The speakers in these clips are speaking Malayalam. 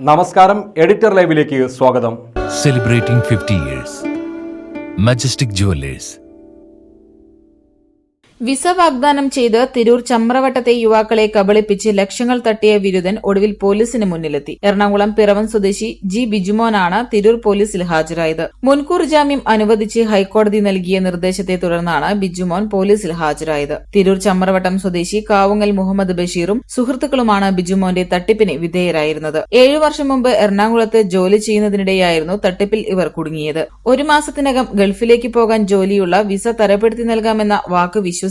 നമസ്കാരം എഡിറ്റർ ലൈവിലേക്ക് സ്വാഗതം. Celebrating fifty years majestic jewellers visa വാഗ്ദാനം ചെയ്ത് തിരൂർ ചമ്രവട്ടത്തെ യുവാക്കളെ കബളിപ്പിച്ച് ലക്ഷങ്ങൾ തട്ടിയ വിരുദ്ധൻ ഒടുവിൽ പോലീസിന് മുന്നിലെത്തി. എറണാകുളം പിറവൻ സ്വദേശി ജി ബിജുമോനാണ് തിരൂർ പോലീസിൽ ഹാജരായത്. മുൻകൂർ ജാമ്യം അനുവദിച്ച് ഹൈക്കോടതി നൽകിയ നിർദ്ദേശത്തെ തുടർന്നാണ് ബിജുമോൻ പോലീസിൽ ഹാജരായത്. തിരൂർ ചമ്രവട്ടം സ്വദേശി കാവുങ്ങൽ മുഹമ്മദ് ബഷീറും സുഹൃത്തുക്കളുമാണ് ബിജുമോന്റെ തട്ടിപ്പിന് വിധേയരായിരുന്നത്. ഏഴു വർഷം മുമ്പ് എറണാകുളത്ത് ജോലി ചെയ്യുന്നതിനിടെയായിരുന്നു തട്ടിപ്പിൽ ഇവർ കുടുങ്ങിയത്. ഒരു മാസത്തിനകം ഗൾഫിലേക്ക് പോകാൻ ജോലിയുള്ള വിസ തരപ്പെടുത്തി നൽകാമെന്ന വാക്ക് വിശ്വസിച്ച്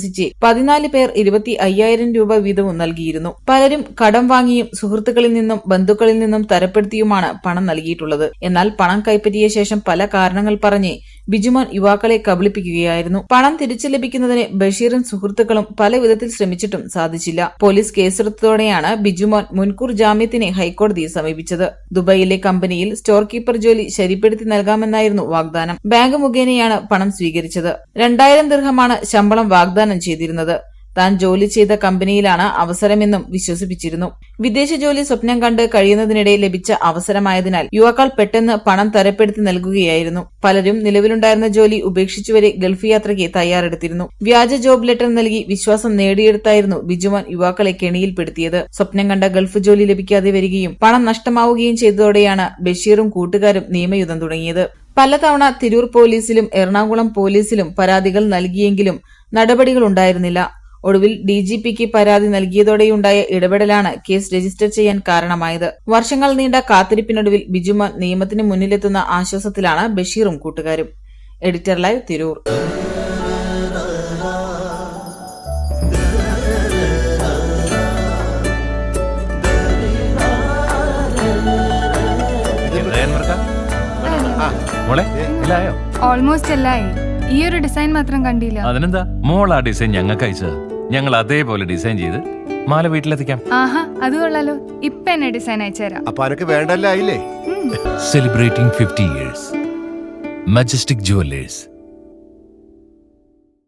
പതിനാല് പേർ ഇരുപത്തി അയ്യായിരം രൂപ വീതവും നൽകിയിരുന്നു. പലരും കടം വാങ്ങിയും സുഹൃത്തുക്കളിൽ നിന്നും ബന്ധുക്കളിൽ നിന്നും തരപ്പെടുത്തിയുമാണ് പണം നൽകിയിട്ടുള്ളത്. എന്നാൽ പണം കൈപ്പറ്റിയ ശേഷം പല കാരണങ്ങൾ പറഞ്ഞ് ബിജുമോൻ യുവാക്കളെ കബളിപ്പിക്കുകയായിരുന്നു. പണം തിരിച്ചു ലഭിക്കുന്നതിന് ബഷീറും സുഹൃത്തുക്കളും പല വിധത്തിൽ ശ്രമിച്ചിട്ടും സാധിച്ചില്ല. പോലീസ് കേസെടുത്തതോടെയാണ് ബിജുമോൻ മുൻകൂർ ജാമ്യത്തിനെ ഹൈക്കോടതിയെ സമീപിച്ചത്. ദുബൈയിലെ കമ്പനിയിൽ സ്റ്റോർ കീപ്പർ ജോലി ശരിപ്പെടുത്തി നൽകാമെന്നായിരുന്നു വാഗ്ദാനം. ബാങ്ക് മുഖേനയാണ് പണം സ്വീകരിച്ചത്. രണ്ടായിരം ദീർഘമാണ് ശമ്പളം വാഗ്ദാനം ചെയ്തിരുന്നത്. താൻ ജോലി ചെയ്ത കമ്പനിയിലാണ് അവസരമെന്നും വിശ്വസിപ്പിച്ചിരുന്നു. വിദേശ ജോലി സ്വപ്നം കണ്ട് കഴിയുന്നതിനിടെ ലഭിച്ച അവസരമായതിനാൽ യുവാക്കൾ പെട്ടെന്ന് പണം തരപ്പെടുത്തി നൽകുകയായിരുന്നു. പലരും നിലവിലുണ്ടായിരുന്ന ജോലി ഉപേക്ഷിച്ചുവരെ ഗൾഫ് യാത്രയ്ക്ക് തയ്യാറെടുത്തിരുന്നു. വ്യാജ ജോബ് ലെറ്റർ നൽകി വിശ്വാസം നേടിയെടുത്തായിരുന്നു ബിജുമാൻ യുവാക്കളെ കെണിയിൽപ്പെടുത്തിയത്. സ്വപ്നം കണ്ട ഗൾഫ് ജോലി ലഭിക്കാതെ വരികയും പണം നഷ്ടമാവുകയും ചെയ്തതോടെയാണ് ബഷീറും കൂട്ടുകാരും നിയമയുദ്ധം തുടങ്ങിയത്. പലതവണ തിരൂർ പോലീസിലും എറണാകുളം പോലീസിലും പരാതികൾ നൽകിയെങ്കിലും നടപടികളുണ്ടായിരുന്നില്ല. ഒടുവിൽ ഡി ജി പിക്ക് പരാതി നൽകിയതോടെയുണ്ടായ ഇടപെടലാണ് കേസ് രജിസ്റ്റർ ചെയ്യാൻ കാരണമായത്. വർഷങ്ങൾ നീണ്ട കാത്തിരിപ്പിനൊടുവിൽ ബിജുമാൻ നിയമത്തിന് മുന്നിലെത്തുന്ന ആശ്വാസത്തിലാണ് ബഷീറും കൂട്ടുകാരും. Editor live Tirur. ഓൾമോസ്റ്റ് എല്ലായി. ഈ ഒരു ഡിസൈൻ മാത്രം കണ്ടില്ല. അതിനെന്താ? മോൾ ആ ഡിസൈൻ ഞങ്ങൾക്ക് അയച്ചത് ഞങ്ങൾ അതേപോലെ ഡിസൈൻ ചെയ്ത് മാല വീട്ടിലെത്തിക്കാം ആഹാ അത് കൊള്ളാലോ ഇപ്പൊ എന്നെ ഡിസൈൻ അയച്ചുതരാം അപ്പൊ അനക്ക് വേണ്ടല്ല ആയില്ലേ ഉം. celebrating 50 years. Majestic Jewelers.